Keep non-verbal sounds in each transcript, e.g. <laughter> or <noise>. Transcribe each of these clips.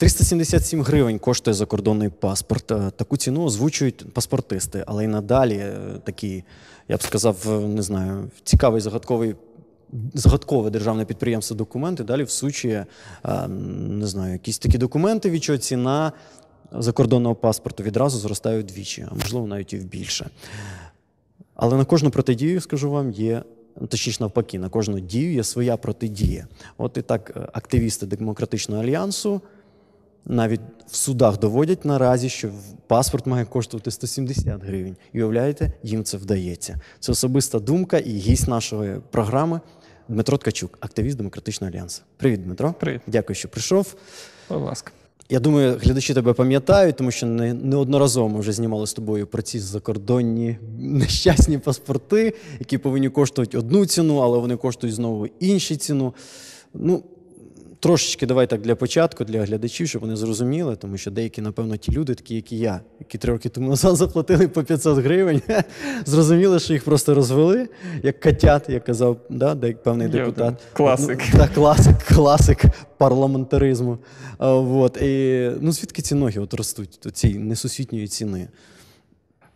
377 гривень коштує закордонний паспорт. Е, Таку ціну озвучують паспортисти, але й надалі е, такі, я б сказав, е, не знаю, цікавий загадковий. Загадкове державне підприємство документи далі всучує не знаю, якісь такі документи, від чого ціна закордонного паспорту відразу зростає вдвічі, а можливо навіть і вбільше. Але на кожну протидію, скажу вам, є ну, точніше навпаки, на кожну дію є своя протидія. От і так активісти демократичного альянсу навіть в судах доводять наразі, що паспорт має коштувати 170 гривень. І уявляєте, їм це вдається. Це особиста думка і гість нашої програми Дмитро Ткачук, активіст демократичного альянсу. Привіт, Дмитро. Привіт. Дякую, що прийшов. Будь ласка. Я думаю, глядачі тебе пам'ятають, тому що не, неодноразово ми вже знімали з тобою про ці закордонні нещасні паспорти, які повинні коштувати одну ціну, але вони коштують знову іншу ціну. Ну, трошечки давай так для початку, для глядачів, щоб вони зрозуміли, тому що деякі, напевно, ті люди, такі, як і я, які три роки тому назад <laughs> заплатили по 500 гривень, <laughs> зрозуміли, що їх просто розвели, як котят, як казав да, певний депутат. класик. Ну, та класик, <laughs> класик парламентаризму. А, вот. І, ну, звідки ці ноги от ростуть цієї несусвітньої ціни?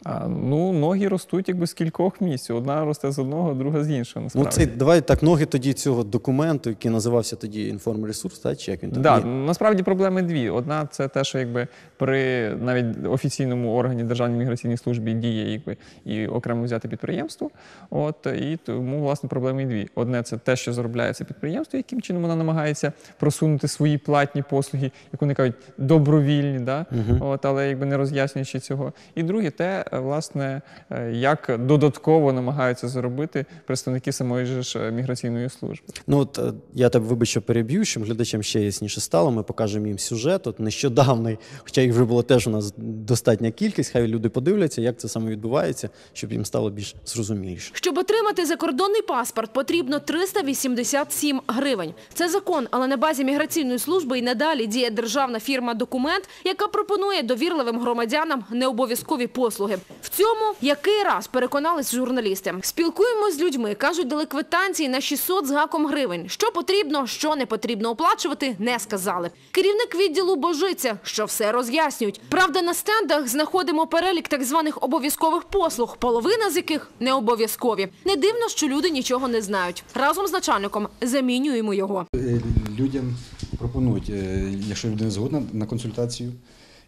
А, ну, ноги ростуть якби з кількох місць. Одна росте з одного, друга з іншого. Ну, Насправді. цей, давай так, ноги тоді цього документу, який називався тоді інформресурс, та, чи як він там Да, насправді проблеми дві. Одна це те, що якби при навіть офіційному органі Державній міграційній службі діє якби і окремо взяти підприємство. От і тому власне проблеми дві. Одне це те, що заробляє це підприємство, яким чином вона намагається просунути свої платні послуги, як вони кажуть, добровільні, да? От, але якби не роз'яснюючи цього. І друге, те, власне, е, як додатково намагаються заробити представники самої ж е, міграційної служби. Ну от е, я тебе вибач, що переб'ю, щоб глядачам ще ясніше стало. Ми покажемо їм сюжет. От нещодавний, хоча їх вже було теж у нас достатня кількість. Хай люди подивляться, як це саме відбувається, щоб їм стало більш зрозуміліше. Щоб отримати закордонний паспорт, потрібно 387 гривень. Це закон, але на базі міграційної служби і надалі діє державна фірма «Документ», яка пропонує довірливим громадянам необов'язкові послуги. В цьому який раз переконались журналісти. Спілкуємось з людьми, кажуть, дали квитанції на 600 з гаком гривень. Що потрібно, що не потрібно оплачувати, не сказали. Керівник відділу божиться, що все роз'яснюють. Правда, на стендах знаходимо перелік так званих обов'язкових послуг, половина з яких не обов'язкові. Не дивно, що люди нічого не знають. Разом з начальником замінюємо його. Е, Людям пропонують, е, якщо людина згодна на консультацію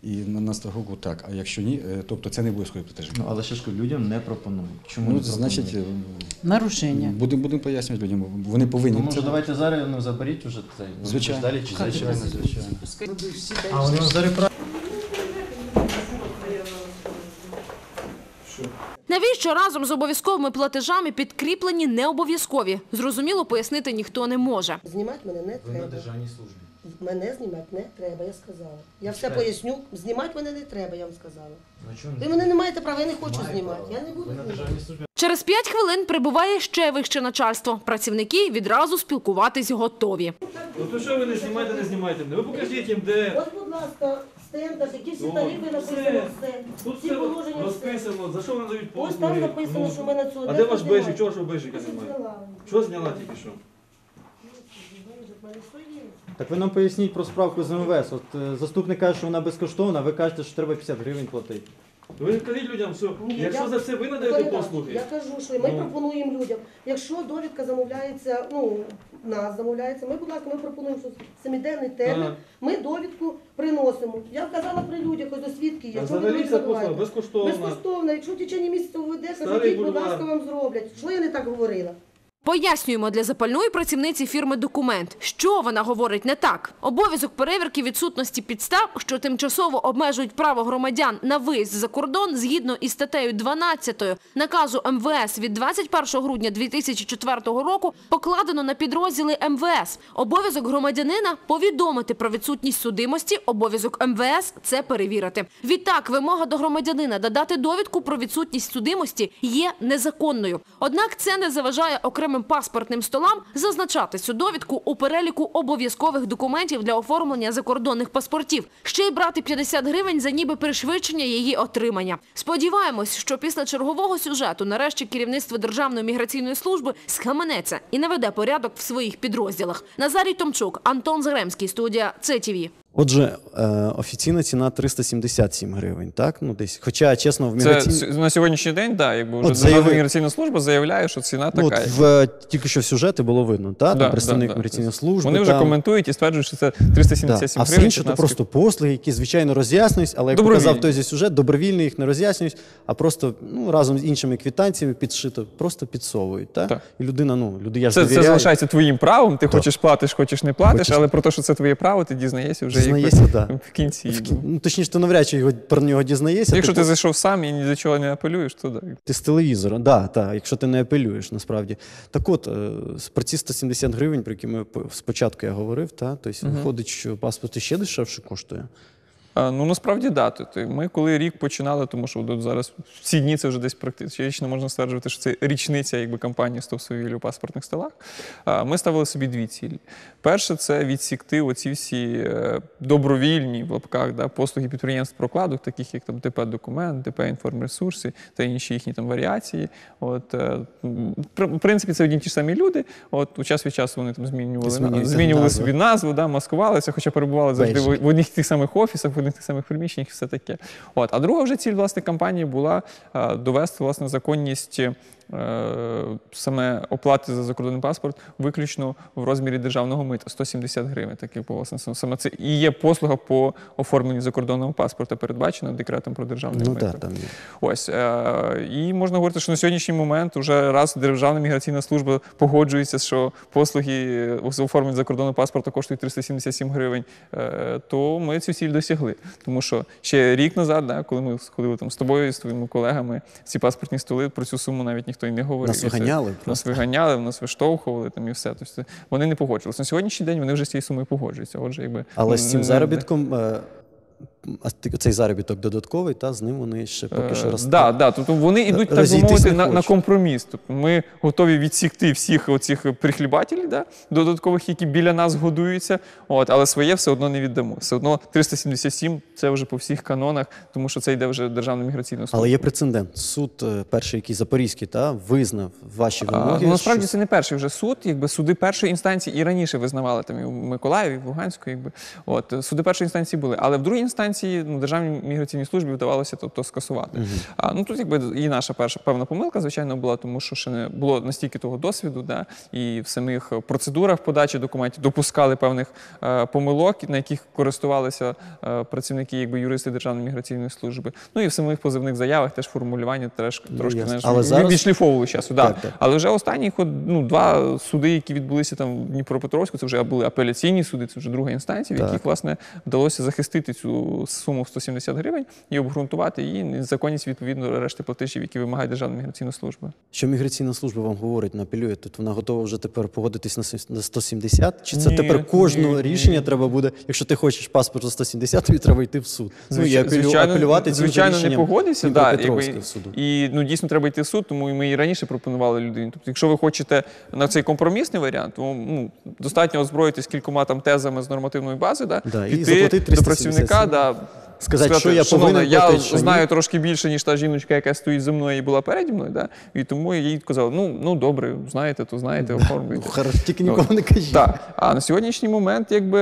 і на, на страховку, так. А якщо ні, е, тобто це не обов'язково платежі. Ну, але ще ж людям не пропонують. Чому Ну, значить, е, Нарушення. будемо будемо пояснювати людям. Вони повинні. Ну, може, давайте зараз ну, заберіть уже цей. Звичайно. Далі чи Звичайно, звичайно. А вони зараз Навіщо разом з обов'язковими платежами підкріплені необов'язкові? Зрозуміло пояснити ніхто не може. Знімати мене не Ви на державній службі. Мене знімати не треба, я сказала. Я все поясню. Знімати мене не треба, я вам сказала. Ну, чому Ви мене не маєте права, я не хочу знімати. Я не буду Ви на знімати. державній службі. Через п'ять хвилин прибуває ще вище начальство. Працівники відразу спілкуватись готові. Ну то що ви не знімаєте, не знімаєте мене? Ви покажіть їм, де. Ось, будь ласка, стендах, які всі тарифи написано, все. все. Тут Всі все положення, все. розписано, за що вони дають Ось послуги. там написано, Ну, що в мене цього А де ваш бежик? Чого ж ви бежика немає? зняла. Що зняла тільки що? Так ви нам поясніть про справку з МВС. От е, заступник каже, що вона безкоштовна, а ви кажете, що треба 50 гривень платити. Ви кажіть людям, що Ні, якщо я- за це ви надаєте не так. послуги, Я кажу, що ми Ну. пропонуємо людям. Якщо довідка замовляється, ну нас замовляється, ми, будь ласка, ми пропонуємо, що семиденний термін. Ага. Ми довідку приносимо. Я вказала при людях, ось до свідки є. а Що ви взагалі не послуга забуваєте? безкоштовна. Безкоштовно. Якщо в течение місяця ви ведете, Старий будь бульвар. ласка, вам зроблять. Що я не так говорила? Пояснюємо для запальної працівниці фірми документ, що вона говорить не так. Обов'язок перевірки відсутності підстав, що тимчасово обмежують право громадян на виїзд за кордон згідно із статтею 12 наказу МВС від 21 грудня 2004 року покладено на підрозділи МВС. Обов'язок громадянина повідомити про відсутність судимості. Обов'язок МВС це перевірити. Відтак, вимога до громадянина додати довідку про відсутність судимості є незаконною. Однак це не заважає окремим паспортним столам зазначати цю довідку у переліку обов'язкових документів для оформлення закордонних паспортів. Ще й брати 50 гривень за ніби пришвидшення її отримання. Сподіваємось, що після чергового сюжету нарешті керівництво Державної міграційної служби схаменеться і наведе порядок в своїх підрозділах. Назарій Томчук, Антон Згремський, студія ЦТВ. Отже, е, офіційна ціна 377 гривень, так? Ну, десь. Хоча, чесно, в Це міграційній... с- на сьогоднішній день, да, якби вже Державна заяви- міграційна служба заявляє, що ціна Ну, така. от в, тільки що в сюжеті було видно, так? Да, Там представник да, да. міграційної служби. Вони вже там, коментують і стверджують, що це Да. 377 А все гривень. інше 15 просто послуги, які, звичайно, роз'яснюють, але як показав той зі сюжет, добровільно їх не роз'яснюють, а просто ну, разом з іншими квитанціями підшито, просто підсовують. Так? Так. І людина, ну, люди, я ж Це, це залишається твоїм правом. Ти хочеш платиш, хочеш не платиш, Хочеш- але про те, що це твоє право, ти дізнаєшся вже Дізнаєшся, так. да. в кінці. В кін... Ну, точніше, ти навряд чи його, про нього дізнаєшся. Якщо ти, ти зайшов сам і ні до чого не апелюєш, то так. Ти з телевізора, да, так, якщо ти не апелюєш, насправді. Так от, е, про ці 170 гривень, про які ми спочатку я говорив, та, тобто виходить, що паспорт ще дешевше коштує. Ну насправді да. Тобто, Ми коли рік починали, тому що зараз в ці дні це вже десь практично можна стверджувати, що це річниця якби кампанії «Стоп свавіллю у паспортних столах. Ми ставили собі дві цілі. Перше, це відсікти оці всі е, добровільні в лапках да, послуги підприємств прокладок, таких як там ТП документ, ТП інформресурси та інші їхні там варіації. От е, в принципі, це одні ті ж самі люди. От у час від часу вони там змінювали, змінювали назви. собі назву, да, маскувалися, хоча перебували завжди в, одних тих самих офісах, одних тих самих приміщеннях, все таке. От. А друга вже ціль власне кампанії була е, довести власне законність. Е, Саме оплати за закордонний паспорт виключно в розмірі державного мита 170 гривень. Так як власне саме це і є послуга по оформленню закордонного паспорта, передбачена декретом про державне Ну мито. так, там є. Ось е, і можна говорити, що на сьогоднішній момент вже раз Державна міграційна служба погоджується, що послуги з оформлення закордонного паспорта коштують 377 гривень, е, то ми цю ціль досягли. Тому що ще рік назад, да, коли ми сходили там з тобою і з твоїми колегами, ці паспортні столи про цю суму навіть ніхто й не говорив. Нас виганяли. це- Нас виганяли, нас виштовхували там і все. Тобто вони не погоджувалися. На сьогоднішній день вони вже з цією сумою погоджуються. Отже, якби Але з цим не- заробітком, е, цей заробіток додатковий, та з ним вони ще поки що Е, ростуть. Да, да, тобто вони йдуть, так би мовити, на, на компроміс. Тобто ми готові відсікти всіх оцих прихлібателів, да, додаткових, які біля нас годуються, от, але своє все одно не віддамо. Все одно 377 це вже по всіх канонах, тому що це йде вже Державна міграційна служба. Але є прецедент. Суд, е, перший, який запорізький, та, визнав ваші А, вимоги. ну, насправді що- це не перший вже суд. Якби суди першої інстанції і раніше визнавали там і в Миколаєві, і в Луганську. Якби от суди першої інстанції були, але в другій інстанції ну, державній міграційній службі вдавалося то, то скасувати. А ну тут якби і наша перша певна помилка, звичайно, була, тому що ще не було настільки того досвіду, да, і в самих процедурах подачі документів допускали певних е, помилок, на яких користувалися е, працівники, якби юристи Державної міграційної служби. Ну і в самих позивних заявах теж формулювання теж Ну, трошки Але зараз- відшліфовували часу. Да. Так, так. Але вже останні ход, ну, два суди, які відбулися там в Дніпропетровську, це вже були апеляційні суди, це вже друга інстанція, в яких власне вдалося захистити цю суму в 170 гривень і обґрунтувати її незаконність відповідно решти платежів, які вимагає Державна міграційна служба. Що міграційна служба вам говорить, на напелює, тут вона готова вже тепер погодитись на 170? Чи це Ні, тепер кожне ні, рішення ні. треба буде, якщо ти хочеш паспорт за 170, тобі треба йти в суд. ну, і апелю, апелювати цим звичайно, не погодиться, да, якби, суду. і ну дійсно треба йти в суд, тому і ми і раніше пропонували людині. Тобто, якщо ви хочете на цей компромісний варіант, то ну достатньо озброїтись кількома там тезами з нормативної бази, да, Да, і піти заплатити до працівника, да, Сказати, що я «Шановна, повинен я платити, що ні». знаю трошки більше, ніж та жіночка, яка стоїть зі мною і була переді мною, да, і тому я їй казав, ну, ну добре, знаєте, то знаєте, оформлюйте. Ну, тільки нікому не кажіть. Так. А на сьогоднішній момент, якби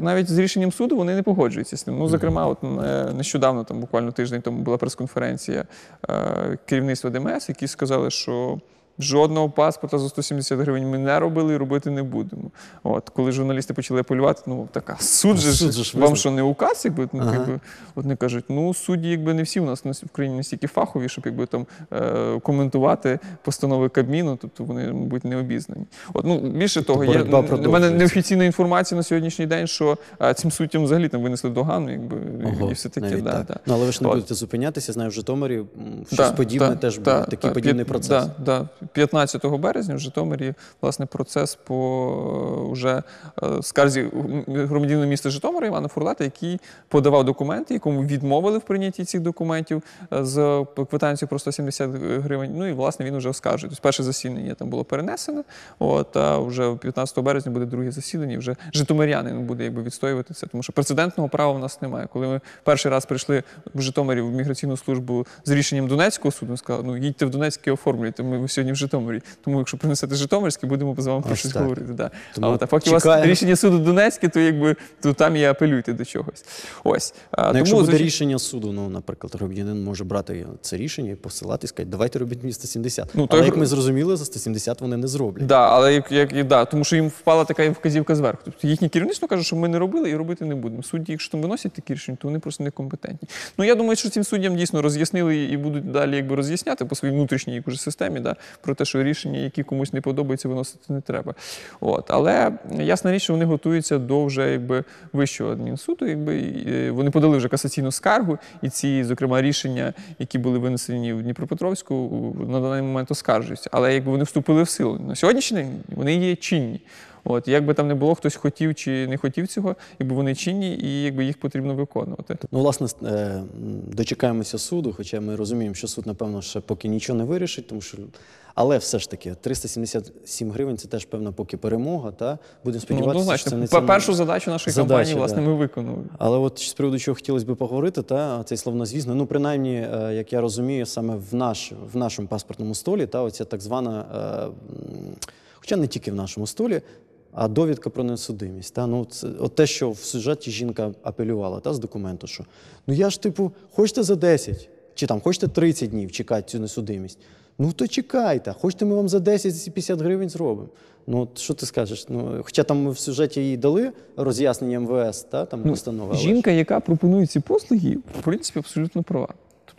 навіть з рішенням суду вони не погоджуються з ним. Ну, зокрема, от е, нещодавно, там буквально тиждень тому була прес-конференція е, керівництва ДМС, які сказали, що. Жодного паспорта за 170 гривень ми не робили і робити не будемо. От коли журналісти почали апелювати, ну така суд же, суд ж, же ж вам що не указ, якби ну Ага. якби не кажуть, ну судді, якби не всі у нас на- в країні настільки фахові, щоб якби там е, коментувати постанови Кабміну, тобто вони, мабуть, не обізнані. От ну більше того, є в мене неофіційна інформація на сьогоднішній день, що е, цим суддям взагалі там винесли догану, якби Ого, і все таке. Да, так. да. Ну, але ви ж не От. будете зупинятися, знаю, в Житомирі щось Да, подібне да, теж да, буде, такий да, подібний процес. Да, да. 15 березня в Житомирі власне процес по е, вже е, скарзі м- громадянина міста Житомира Івана Фурлата, який подавав документи, якому відмовили в прийнятті цих документів е, з квитанцією про 170 гривень. Ну і власне він вже оскаржує. Тобто перше засідання там було перенесено. От а вже 15 березня буде друге засідання. Вже житомирянин буде якби відстоювати це, тому що прецедентного права в нас немає. Коли ми перший раз прийшли в Житомирі в міграційну службу з рішенням Донецького суду, сказали, ну їдьте в Донецьк і оформлюйте. Ми сьогодні в Житомирі. Тому, якщо принесете Житомирське, будемо з вами про щось так. говорити. Да. Тому а, от, а поки у вас рішення суду Донецьке, то якби то там і апелюйте до чогось. Ось. А, Ну, якщо буде звичай- рішення суду, ну, наприклад, громадянин може брати це рішення і посилати сказати, давайте робіть мені 170. Ну, Але як гр- ми зрозуміли, за 170 вони не зроблять. Да, але як, як да, тому що їм впала така вказівка зверху. Тобто їхнє керівництво каже, що ми не робили і робити не будемо. Судді, якщо там виносять такі рішення, то вони просто некомпетентні. Ну я думаю, що цим суддям дійсно роз'яснили і будуть далі якби роз'ясняти по своїй внутрішній якось системі, да, про те, що рішення, які комусь не подобаються, виносити не треба. От, але ясна річ, що вони готуються до вже якби вищого адмінсуду. Якби е, вони подали вже касаційну скаргу, і ці, зокрема, рішення, які були винесені в Дніпропетровську, на даний момент оскаржуються. Але якби вони вступили в силу на сьогоднішній день, вони є чинні. От як би там не було, хтось хотів чи не хотів цього, якби вони чинні, і якби їх потрібно виконувати. Ну, власне, е, дочекаємося суду, хоча ми розуміємо, що суд, напевно, ще поки нічого не вирішить, тому що. Але все ж таки, 377 гривень це теж певна поки перемога. Та? Будемо Ну, сподіватися, що однозначно, це не Пе- першу задачу нашої Задача, кампанії, власне, да. ми виконали. Але от з приводу чого хотілося б поговорити, та цей словнозвісно, ну принаймні, е, як я розумію, саме в, наш, в нашому паспортному столі, та оця так звана, е, хоча не тільки в нашому столі, а довідка про несудимість. Та? Ну, це, от те, що в сюжеті жінка апелювала та, з документу, що ну я ж, типу, хочете за 10, чи там хочете 30 днів чекати цю несудимість. Ну то чекайте, хочете ми вам за 10 ці 50 гривень зробимо. Ну, от що ти скажеш? Ну, хоча там ми в сюжеті їй дали роз'яснення МВС, та, там постанова. Ну, Жінка, яка пропонує ці послуги, в принципі, абсолютно права.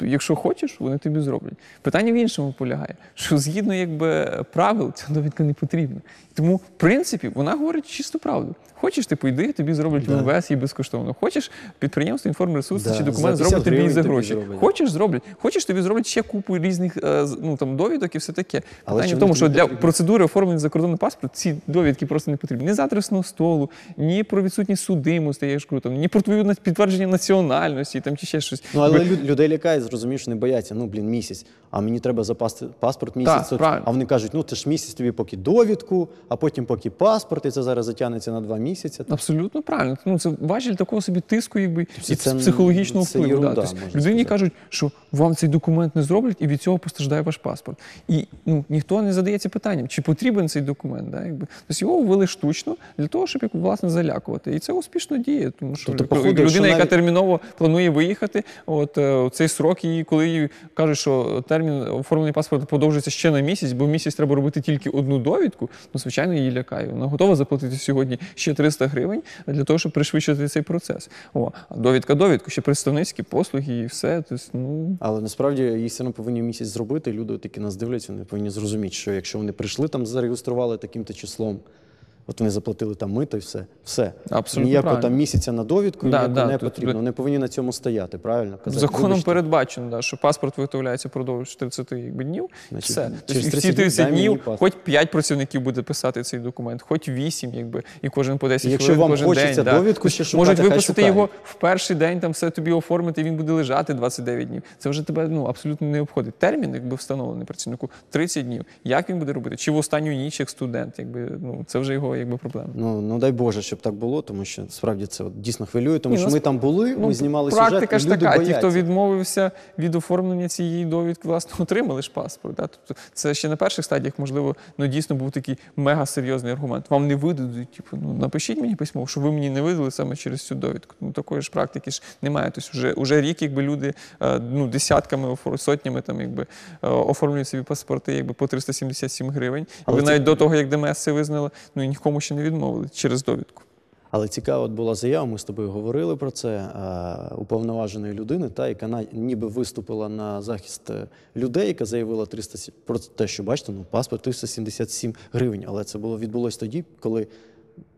Якщо хочеш, вони тобі зроблять. Питання в іншому полягає, що згідно якби правил ця довідка не потрібна. Тому, в принципі, вона говорить чисту правду. Хочеш, типу, йди, тобі зроблять в МВС і безкоштовно. Хочеш, підприємство інформресурси Да, чи документ 50 зроблять тобі за тобі гроші. зроблять. Хочеш, зроблять. Хочеш, тобі зроблять ще купу різних е, ну, там, довідок і все таке. Але Питання в тому, що для потрібні? процедури оформлення закордонного паспорту ці довідки просто не потрібні. Ні з адресного столу, ні про відсутність судимості, я ж кажу, там, ні про твою підтвердження національності там, чи ще щось. Ну, але Якби- людей лякає, зрозумієш, що не бояться. Ну, блін, місяць. А мені треба запасти паспорт місяць. Так, правильно. а вони кажуть, ну це ж місяць тобі поки довідку, а потім поки паспорт, і це зараз затягнеться на два місяці. Абсолютно правильно. Ну це важіль такого собі тиску, якби і це- психологічного це впливу. єрунда, да. Тобто людині сказати. кажуть, що вам цей документ не зроблять, і від цього постраждає ваш паспорт. І ну ніхто не задається питанням, чи потрібен цей документ. Да, якби. Тобто його ввели штучно для того, щоб як, власне залякувати. І це успішно діє. Тому що Тобто, походу, людина, якщо яка терміново планує виїхати, от е, цей срок, і коли їй кажуть, що термін оформлення паспорта подовжується ще на місяць, бо місяць треба робити тільки одну довідку, ну звичайно її лякає. Вона готова заплатити сьогодні ще 300 гривень для того, щоб пришвидшити цей процес. О, довідка, довідку, ще представницькі послуги і все. Тобто, ну Але насправді їх все одно повинні місяць зробити. Люди такі нас дивляться, вони повинні зрозуміти, що якщо вони прийшли там, зареєстрували таким-то числом, от вони заплатили там мито і все. Все. Абсолютно Ніякого правильно. там місяця на довідку Да, да, не тут потрібно. Вони повинні на цьому стояти, правильно? Казати, законом «Вибачте, передбачено, да, що паспорт виготовляється впродовж 30 якби, днів. Значить, все. через Тобто, 30 всі 30 дай мені днів, хоч 5 працівників буде писати цей документ, хоч 8, якби, і кожен по 10 якщо хвилин кожен хочеться день. довідку Тобто ще шукати, Можуть виписати його в перший день, там все тобі оформити, і він буде лежати 29 днів. Це вже тебе ну, абсолютно не обходить. Термін, якби встановлений працівнику 30 днів. Як він буде робити? Чи в останню ніч як студент? Якби, ну, це вже його якби, проблема. Ну, ну дай Боже, щоб так було, тому що справді це от дійсно хвилює, тому Ні, що ми там були, ми знімали сюжет, Ну, Практика ж люди така, бояться. ті, хто відмовився від оформлення цієї довідки, власне, <laughs> отримали ж паспорт. Да? Тобто це ще на перших стадіях, можливо, ну, дійсно був такий мега серйозний аргумент. Вам не видадуть, типу, ну напишіть мені письмо, що ви мені не видали саме через цю довідку. Ну такої ж практики ж немає. Тобто вже, вже рік, якби люди е, ну, десятками, сотнями там, якби, е, оформлюють собі паспорти якби, по 377 гривень. Але ви це- навіть до того, як ДМС це визнала, ну і нікому ще не відмовили через довідку. Але цікава от була заява, ми з тобою говорили про це е, уповноваженої людини, та яка ніби виступила на захист е, людей, яка заявила 300, сі- про те, що бачите, ну паспорт 377 гривень. Але це було відбулось тоді, коли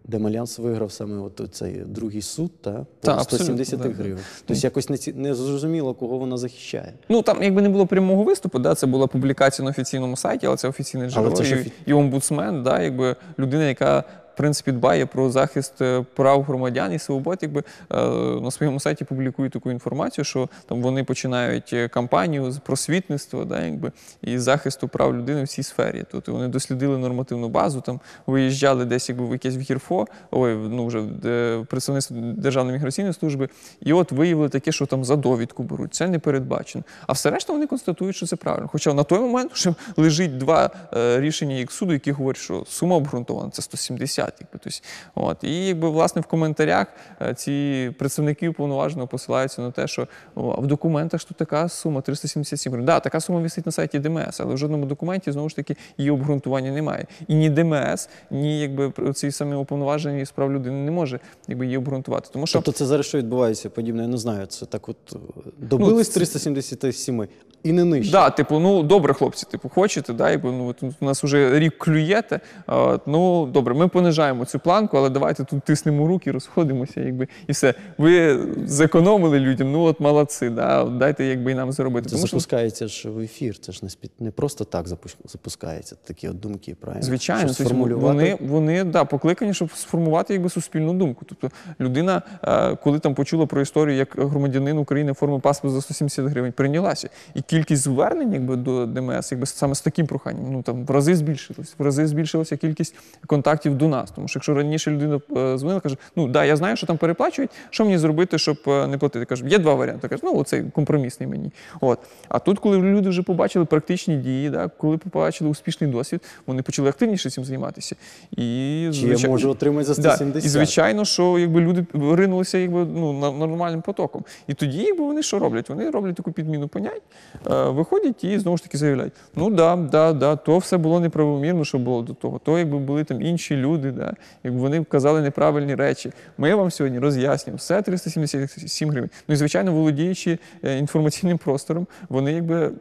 Демальянс виграв саме от цей другий суд та Та, абсолютно, 170 да, гривень. Тобто якось не, ці- не зрозуміло, кого вона захищає. Ну там якби не було прямого виступу, да, це була публікація на офіційному сайті, але це офіційне джерело це і, офі- і омбудсмен, да, якби людина, яка принципі дбає про захист е, прав громадян і свобод, якби е, на своєму сайті публікує таку інформацію, що там вони починають е, кампанію з просвітництва, да, якби і захисту прав людини в цій сфері. Тобто вони дослідили нормативну базу, там виїжджали десь якби в якесь в гірфо, ой, ну вже в представництво Державної міграційної служби, і от виявили таке, що там за довідку беруть. Це не передбачено. А все решта вони констатують, що це правильно. Хоча на той момент вже лежить два рішення як суду, які говорять, що сума обґрунтована це 170. Якби, тобто, от. І якби власне в коментарях е, ці представники уповноваженого посилаються на те, що в документах тут така сума 377 гривень. Да, така сума висить на сайті ДМС, але в жодному документі знову ж таки її обґрунтування немає. І ні ДМС, ні якби ці самі уповноважені з прав людини не може якби її обґрунтувати. Тому що Тобто це зараз що відбувається подібне, я не знаю. Це так от е, добились це- 377 і не нижче. Да, типу, ну добре, хлопці, типу, хочете, да, якби, ну, от у нас вже рік клюєте. от, ну добре, ми понижаємо цю планку, але давайте тут тиснемо руки, розходимося, якби, і все. Ви зекономили людям, ну от молодці, да, дайте якби і нам заробити. Це Тому що ж в ефір. Це ж не спі- не просто так запускається. Такі от думки, правильно? Звичайно, Щоб тобто сформулювати. вони, вони да, покликані, щоб сформувати якби суспільну думку. Тобто людина, е, коли там почула про історію, як громадянин України оформив паспорт за 170 гривень, прийнялася. І кількість звернень якби, до ДМС, якби саме з таким проханням, ну там в рази збільшилась, в рази збільшилася кількість контактів до нас. Тому що якщо раніше людина е, дзвонила, каже, ну да, я знаю, що там переплачують, що мені зробити, щоб е, не платити? Каже, є два варіанти. Каже, ну оцей компромісний мені. От. А тут, коли люди вже побачили практичні дії, да, коли побачили успішний досвід, вони почали активніше цим займатися. І, Чи я можу отримати за Да, і звичайно, що якби люди ринулися якби, ну, на- нормальним потоком. І тоді якби, вони що роблять? Вони роблять таку підміну понять, виходять і знову ж таки заявляють: ну да, да, да, то все було неправомірно, що було до того. То якби були там інші люди, да, якби вони казали неправильні речі. Ми вам сьогодні роз'яснюємо все 377 гривень. Ну і звичайно, володіючи е, інформаційним простором, вони якби.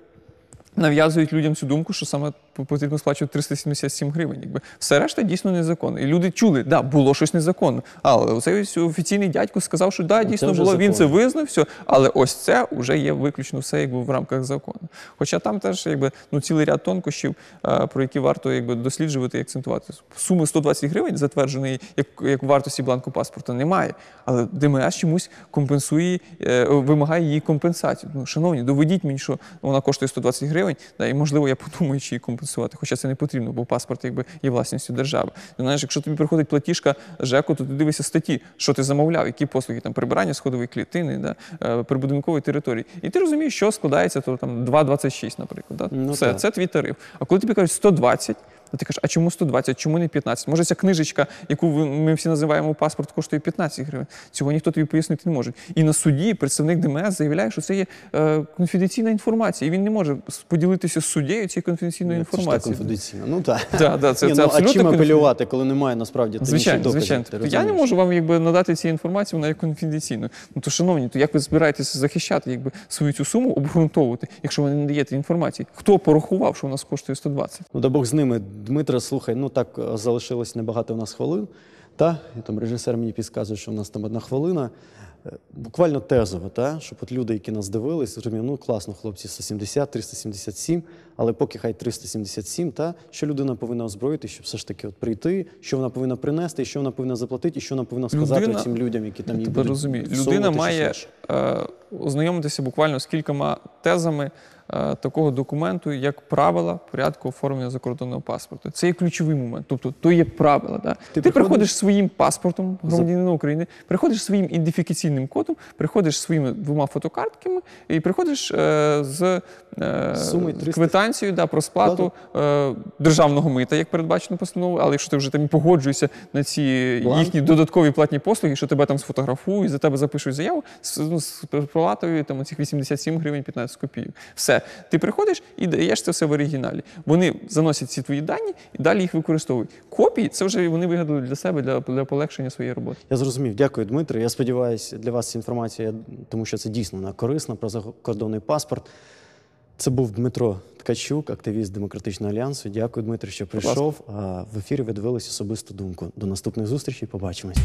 Нав'язують людям цю думку, що саме потрібно сплачувати 377 гривень. Якби все решта дійсно незаконно. І люди чули, да, було щось незаконно. Але цей офіційний дядько сказав, що да, дійсно вже було. Він це визнав, все, але ось це вже є виключно все якби в рамках закону. Хоча там теж якби ну цілий ряд тонкощів, е, про які варто якби досліджувати і акцентувати. Суми 120 гривень, затвердженої як, як вартості бланку паспорта, немає. Але ДМС чомусь компенсує, е, вимагає її компенсацію. Ну, шановні, доведіть мені, що вона коштує 120 гривень, да, і можливо я подумаю, чи її компенсувати. Хоча це не потрібно, бо паспорт якби є власністю держави. Ти знаєш, якщо тобі приходить платіжка ЖЕКу, то ти дивишся статті, що ти замовляв, які послуги там прибирання сходової клітини, да, е, прибудинкової території. І ти розумієш, що складається то там 2,26, наприклад. Да? Ну, Все, так. це твій тариф. А коли тобі кажуть 120, то ти кажеш, а чому 120, чому не 15? Може, ця книжечка, яку ми всі називаємо паспорт, коштує 15 гривень. Цього ніхто тобі пояснити не може. І на суді представник ДМС заявляє, що це є е, конфіденційна інформація, і він не може поділитися з суддєю цією конфіденційною Ну, це інформацією. конфіденційно. Ну так. <laughs> Да, да, це, Ні, це ну, а чим апелювати, коли немає насправді інших Звичайно, доказів? звичайно. ти Тобто я не можу вам якби надати ці інформацію, вона є конфіденційною. Ну то, шановні, то як ви збираєтеся захищати якби свою цю суму, обґрунтовувати, якщо ви не надаєте інформації? Хто порахував, що у нас коштує 120? Ну, да Бог з ними. Дмитро, слухай, ну так е, залишилось небагато у нас хвилин. Та? І там режисер мені підказує, що в нас там одна хвилина. Е, Буквально тезово, та? щоб от люди, які нас дивились, зрозуміли, ну класно, хлопці, 170, 377, але поки хай 377, та? що людина повинна озброїти, щоб все ж таки от прийти, що вона повинна принести, що вона повинна заплатити, і що вона повинна сказати Людина- цим людям, які там її будуть розумію. Людина має е, ознайомитися буквально з кількома тезами такого документу, як правила порядку оформлення закордонного паспорту. Це є ключовий момент. Тобто, то є правила. Да? Ти, приходиш- приходиш своїм паспортом громадянина України, приходиш своїм ідентифікаційним кодом, приходиш своїми двома фотокартками і приходиш е, з е, Сумою 300 квитанцією да, про сплату е, державного мита, як передбачено постановою. Але якщо ти вже там і погоджуєшся на ці Бланк. їхні додаткові платні послуги, що тебе там сфотографують, за тебе запишуть заяву з, ну, з проплатою там оцих 87 гривень 15 копійок. Все, ти приходиш і даєш це все в оригіналі. Вони заносять ці твої дані і далі їх використовують. Копії це вже вони вигадали для себе для, для полегшення своєї роботи. Я зрозумів. Дякую, Дмитро. Я сподіваюся, для вас інформація, тому що це дійсно вона корисна про закордонний паспорт. Це був Дмитро Ткачук, активіст Демократичного альянсу. Дякую, Дмитро, що прийшов. А В ефірі ви дивились особисту думку. До наступних зустрічей. Побачимось.